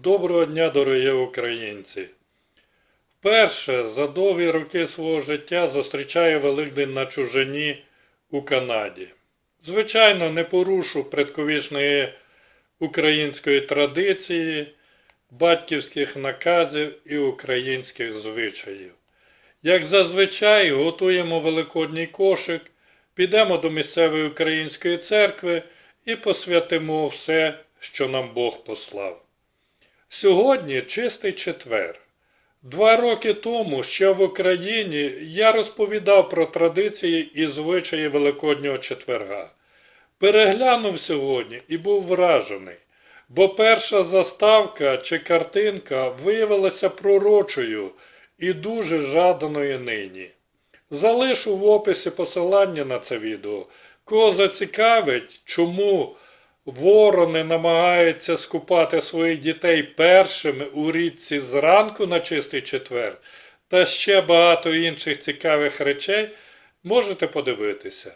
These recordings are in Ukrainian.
Доброго дня, дорогі українці! Вперше за довгі роки свого життя зустрічаю Великдень на чужині у Канаді. Звичайно, не порушу предковічної української традиції, батьківських наказів і українських звичаїв. Як зазвичай, готуємо великодній кошик, підемо до місцевої української церкви і посвятимо все, що нам Бог послав. Сьогодні чистий четвер. Два роки тому ще в Україні я розповідав про традиції і звичаї Великоднього четверга. Переглянув сьогодні і був вражений, бо перша заставка чи картинка виявилася пророчою і дуже жаданою нині. Залишу в описі посилання на це відео. Кого зацікавить, чому ворони намагаються скупати своїх дітей першими у річці зранку на чистий четвер, та ще багато інших цікавих речей, можете подивитися.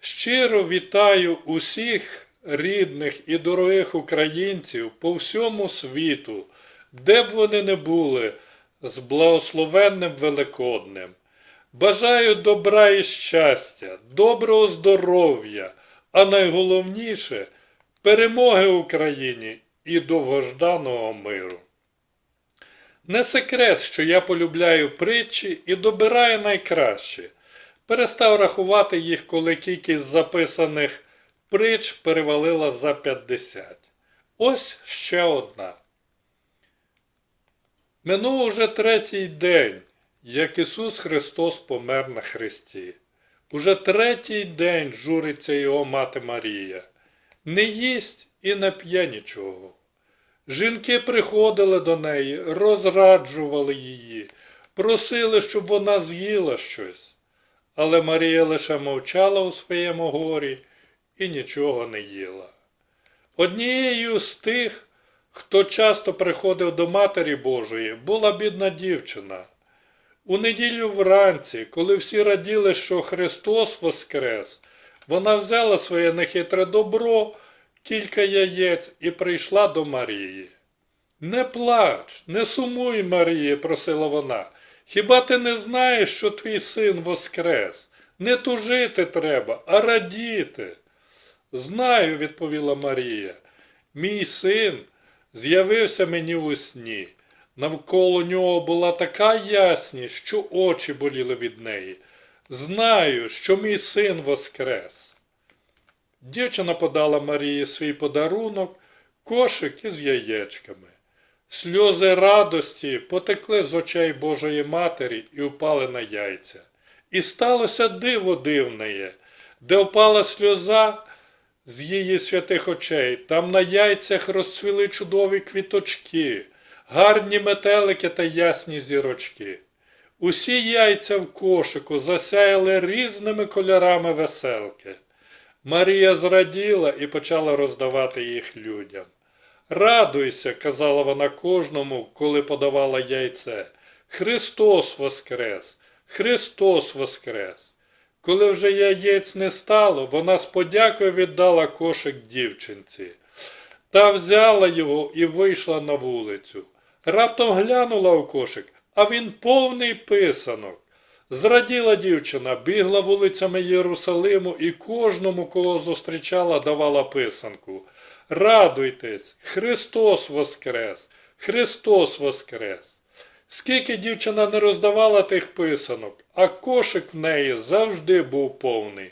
Щиро вітаю усіх рідних і дорогих українців по всьому світу, де б вони не були, з благословенним Великоднем. Бажаю добра і щастя, доброго здоров'я, а найголовніше перемоги Україні і довгожданого миру. Не секрет, що я полюбляю притчі і добираю найкраще. Перестав рахувати їх, коли кількість записаних притч перевалила за 50. Ось ще одна. Минув уже третій день, як Ісус Христос помер на Христі. Уже третій день журиться його мати Марія. Не їсть і не п'є нічого. Жінки приходили до неї, розраджували її, просили, щоб вона з'їла щось. Але Марія лише мовчала у своєму горі і нічого не їла. Однією з тих, хто часто приходив до Матері Божої, була бідна дівчина. У неділю вранці, коли всі раділи, що Христос воскрес, вона взяла своє нехитре добро, кілька яєць і прийшла до Марії. Не плач, не сумуй, Маріє, просила вона. Хіба ти не знаєш, що твій син воскрес? Не тужити треба, а радіти. Знаю, відповіла Марія. Мій син з'явився мені у сні. Навколо нього була така ясність, що очі боліли від неї. Знаю, що мій син воскрес. Дівчина подала Марії свій подарунок, кошик із яєчками. Сльози радості потекли з очей Божої Матері і впали на яйця. І сталося диво дивне, де впала сльоза з її святих очей, там на яйцях розцвіли чудові квіточки, гарні метелики та ясні зірочки. Усі яйця в кошику засяяли різними кольорами веселки. Марія зраділа і почала роздавати їх людям. Радуйся, казала вона кожному, коли подавала яйце. Христос воскрес! Христос воскрес! Коли вже яєць не стало, вона з подякою віддала кошик дівчинці. Та взяла його і вийшла на вулицю. Раптом глянула у кошик, а він повний писанок. Зраділа дівчина, бігла вулицями Єрусалиму і кожному, кого зустрічала, давала писанку. Радуйтесь, Христос воскрес! Христос воскрес! Скільки дівчина не роздавала тих писанок, а кошик в неї завжди був повний.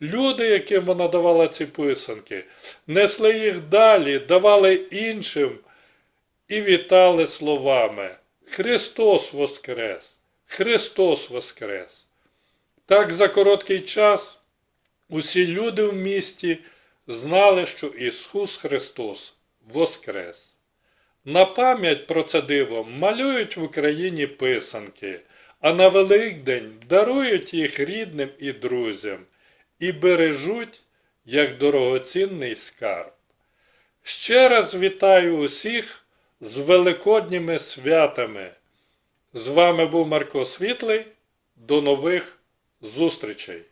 Люди, яким вона давала ці писанки, несли їх далі, давали іншим і вітали словами Христос воскрес! Христос воскрес! Так за короткий час усі люди в місті знали, що Ісус Христос воскрес. На пам'ять про це диво малюють в Україні писанки, а на Великдень дарують їх рідним і друзям і бережуть як дорогоцінний скарб. Ще раз вітаю усіх з великодніми святами. З вами був Марко Світлий. До нових зустрічей!